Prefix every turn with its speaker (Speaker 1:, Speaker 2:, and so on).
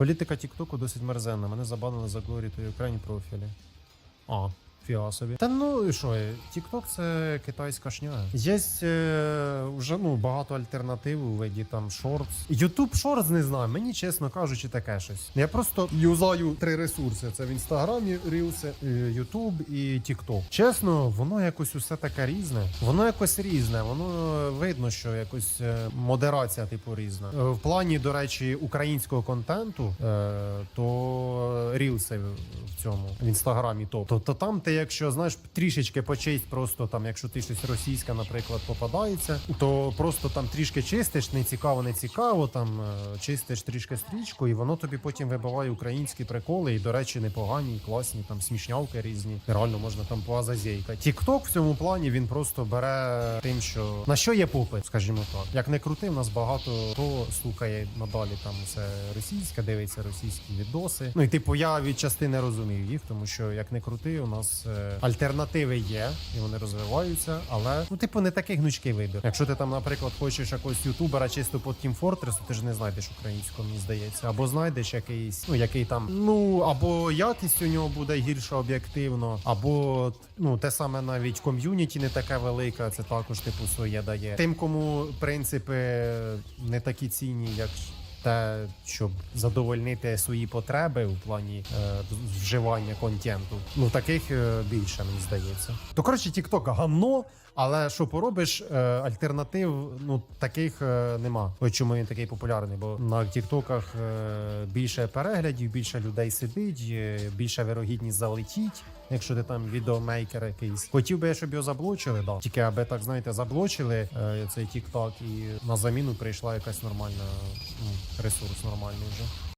Speaker 1: Політика Тіктоку досить мерзенна. Мене забанили за Glory to Ukraine профілі. А. Фіга собі. Та ну і що, Тікток це китайська шня. Є е, вже ну, багато альтернатив у виді там шортс. Ютуб шортс не знаю. Мені чесно кажучи, таке щось. Я просто юзаю три ресурси: це в інстаграмі, Рілси, Ютуб і Тікток. Чесно, воно якось усе таке різне. Воно якось різне. Воно видно, що якось е, модерація, типу, різна. Е, В плані, до речі, українського контенту, е, то рілси в цьому в інстаграмі топ. То, то там ти, якщо знаєш, трішечки почисть, просто там, якщо ти щось російське, наприклад, попадається, то просто там трішки чистиш, не цікаво, не цікаво. Там е, чистиш трішки стрічку, і воно тобі потім вибиває українські приколи. І, до речі, непогані, класні, там смішнявки різні. Реально можна там поазазейка. Тікток в цьому плані він просто бере тим, що на що є попит, скажімо так. Як не крути, в нас багато хто слухає надалі там все російське, дивиться російські відоси. Ну і типу, я від частини розумію їх, тому що як не крути, у нас альтернативи є, і вони розвиваються, але ну, типу, не такий гнучкий вибір. Якщо ти там, наприклад, хочеш якогось ютубера чисто по Team Fortress, то ти ж не знайдеш українського, мені здається, або знайдеш якийсь, ну який там, ну або якість у нього буде гірша об'єктивно, або ну те саме навіть ком'юніті не таке велике, це також типу своє дає. Тим, кому принципи не такі цінні, як те, щоб задовольнити свої потреби в плані е, вживання контенту. Ну таких е, більше мені здається. То коротше, TikTok гамно, але що поробиш, е, альтернатив ну таких е, нема. Ось чому він такий популярний, бо на тіктоках е, більше переглядів, більше людей сидить, е, більша вирогідність залетіть. Якщо ти там відеомейкер якийсь, хотів би щоб його заблочили, да. Тільки аби так знаєте, заблочили е, цей TikTok і на заміну прийшла якась нормальна ресурс нормальний вже.